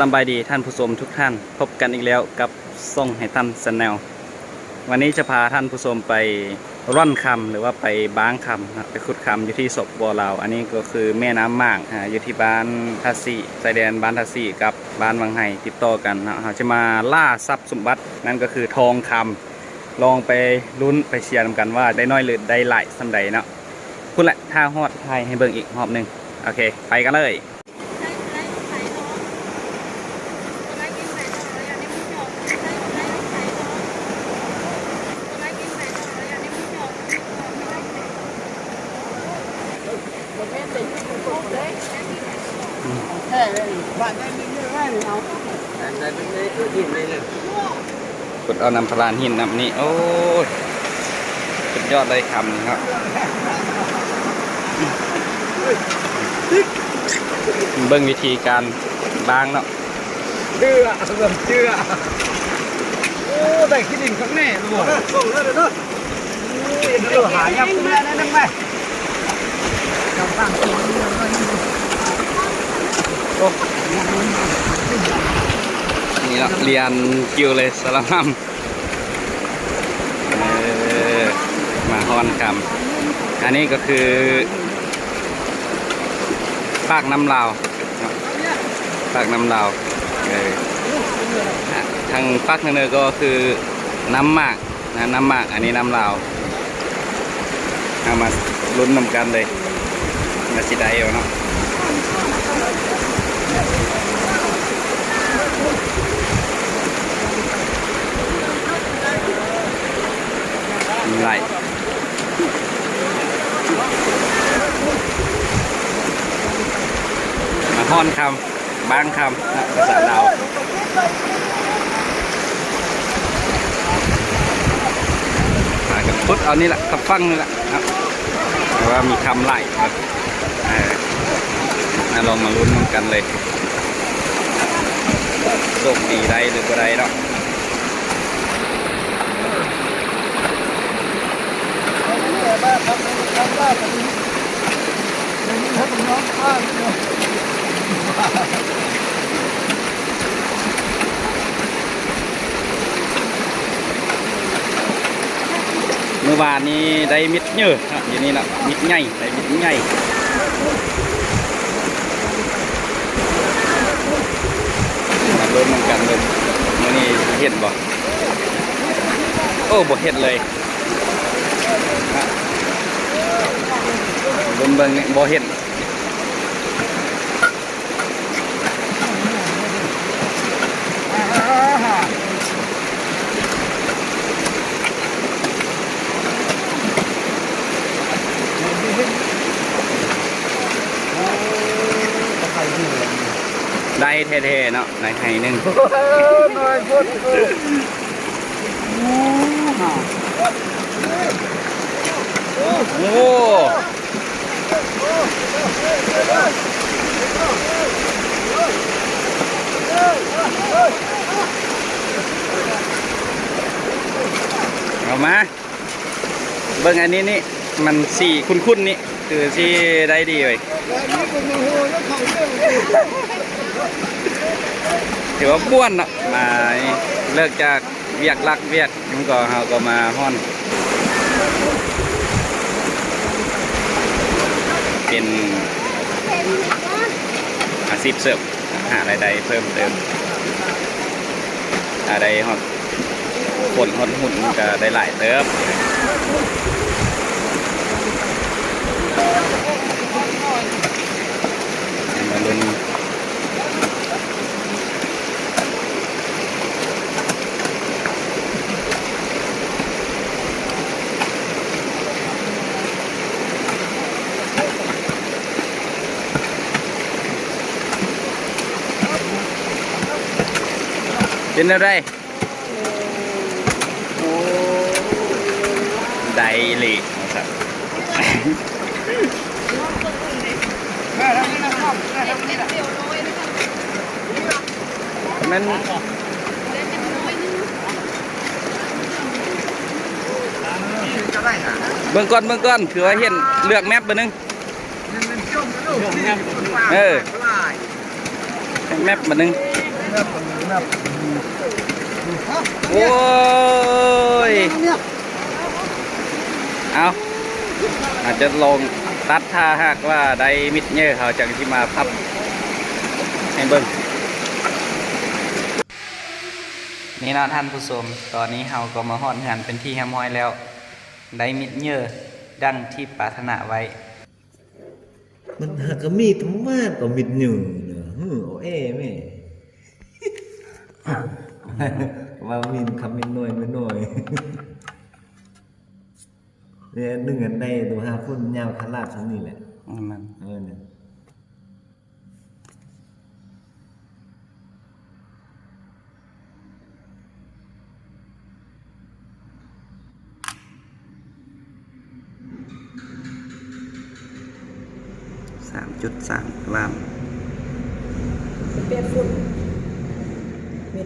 สำบายดีท่านผู้ชมทุกท่าน พบกันอีกแล้วกับส่งให้ท่านสแนลวันนี้จะพาท่านผู้ชมไปร่อนคำหรือว่าไปบ้างคำนะไปขุดคำอยู่ที่ศพบัวลาวอันนี้ก็คือแม่น้ำม่างอยู่ที่บ้านทัศสีชายแดนบ้านทัศสีกับบ้านวังไห่ติดต่อกันเราจะมาล่าทรัพย์สมบัตินั่นก็คือทองคำลองไปลุ้นไปเชียร์กันว่าได้น้อยหรือได้หลายสำใดเนาะคุณแหละท่าฮอดไทยให้เบิ่งอีกรอบหนึ่งโอเค ไปกันเลย กดเอานำพลานหินนำนี่โอ้ยสุดยอดเลยคำนี้ครับเบิ่งวิธีการบ้างเนาะเชื่อเริ่มเชื่อโอ้ได้ขี้ดินข้างแน่ตัวส่งเลยเด้อโอ้ยเดี๋ยวหายับคุณแม่นั่นไหมจำตั้งกิน โอ้ นี่ละเรียนคิวเลยสารพัมเออมาฮอนคำอันนี้ก็คือปากน้ำลาวเนาะปากน้ำลาวเออทางปากนึงเลยก็คือน้ำหมากนะน้ำหมากอันนี้น้ำลาวเอามาลุ้นนำกันเลยมาสิได้เอาเนาะ ไหลมาฮ้ อนคำบางคำนะภาษาลาวมากับพุทธเอานี่แหละกับฟังนี่แหละครับว่ามีคำไหลครับเออมาลองมาลุ้นกันเลยโชคดีได้หรือบ่ได้เนาะเมื่อวานนี้ได้มิดเยอะครับอยู่นี่แหละมิดใหญ่ได้มิดใหญ่มาลุ้น นำกันเลยมื่อนี้เห็นบ่โอ้บ่เห็นเลยฮะลุ้นเบิ่งนี่ เห็นได้แท้ๆเนาะได้ให้หนึ่งน้อยพุทธโอ้เอามา เบิ่งอันนี้นี่ มันสีคุ้นๆนี่ คือสีได้ดีเลย ถือว่าบ้วนเนาะมาเลิกจากเวียกลักเวียกมันก็เฮาก็มาฮ้อน เป็นอาชีพเสริมหารายได้เพิ่มเติมอะไรฮอดคนฮอดหุ่นก็ได้หลายเติบมาลุ้น เป็นอะไรได้เลยครับแม่ทำนี่นะพ่อแม่ทำนี่นะมันจะได้หาเบิ่งก่อนเบิ่งก่อนคือว่าเห็นเลือกแมปเบอร์หนึงเงินจุ่มนะลูกเออแมปเบอร์หนึง โนับนับโอ้ยเนี่ยเอาอาจจะลงตัดท่าหากว่าได้มิดเยอร์เขาจังที่มาพับให้เบิ่งนี่เนาะท่านผู้ชมตอนนี้เฮาก็มาฮอดงานเป็นที่แฮมฮอยแล้ว ได้มิดเยอร์ดังที่ปรารถนาไว้ มันหากมีธรรมะก็มิดหนึ่งเนอะฮึโอเอ้แม่ ว่ามินคำมินหน่อยไม่หน่อยเนี่ยหนึ่งอันได้ตัวห้าพุ่นยาวขลาดทั้งนี้แหละอืมมันเออเนี่ยสามจุดสามกรัมเปลี่ยนฝุ่น เม็